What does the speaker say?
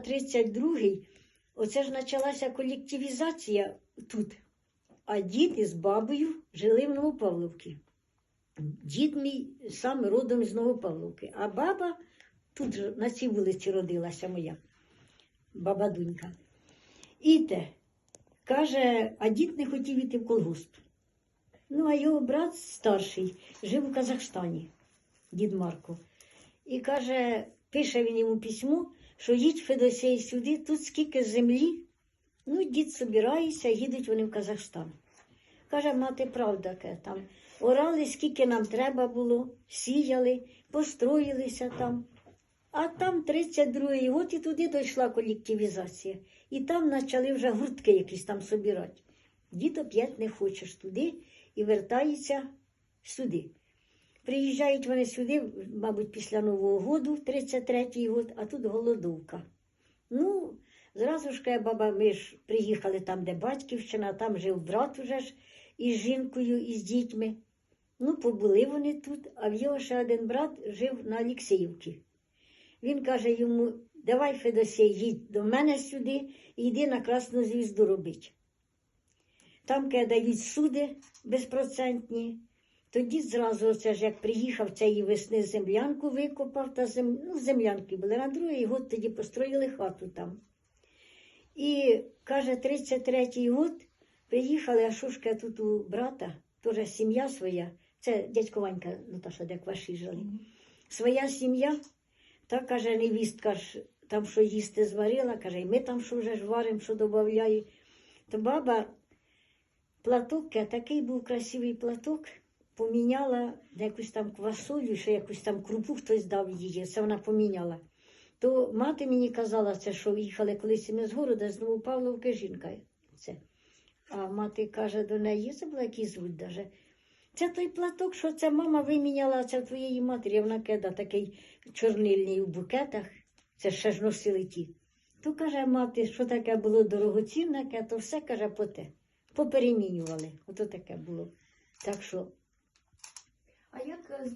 32-й, оце ж почалася колективізація тут. А дід із бабою жили в Новопавловці. Дід мій сам родом з Новопавловки, а баба тут на цій вулиці родилася моя баба Дунька. І те, каже, а дід не хотів іти в колгосп. Ну, а його брат старший жив у Казахстані, дід Марко. І каже, пише він йому письмо, що їдь Федосей сюди, тут скільки землі. Ну, дід собирається, їдуть вони в Казахстан. Каже, мати, правда, там орали, скільки нам треба було, сіяли, построїлися там. А там 32-й год і туди дійшла колективізація. І там почали вже гуртки якісь там собирати. Дід оп'ять не хочеш туди і вертається сюди. Приїжджають вони сюди, мабуть, після Нового году, 33-й год, а тут голодовка. Ну, зразу ж каже баба, ми ж приїхали там, де батьківщина, там жив брат уже ж із жінкою, і з дітьми. Ну, побули вони тут, а в його ще один брат жив на Олексіївці. Він каже йому: давай, Федосій, їдь до мене сюди і йди на Красну звізду робити. Там каже, дають суди безпроцентні. Тоді зразу, оце ж як приїхав цієї весни землянку викопав, та зем... ну, землянки були. На другий год тоді построїли хату там. І каже, 33-й год приїхали, а шушка тут у брата, теж сім'я своя, це дядько Ванька, Наташа, де ваші жили. Своя сім'я, та каже, невістка ж там що їсти зварила, каже, і ми там що вже ж варимо, що додаємо. То баба платок, такий був красивий платок, поміняла якусь там квасолю, ще якусь там крупу хтось дав її, це вона поміняла. То мати мені казала, це, що їхали колись ми з города, з Новопавловки жінка. Це. А мати каже до неї, це була якийсь звуть даже. Це той платок, що це мама виміняла, це твоєї матері, вона кида такий чорнильний у букетах, це ще ж носили ті. То каже мати, що таке було дорогоцінне, то все каже по те. Поперемінювали. Ото таке було. Так що А як е,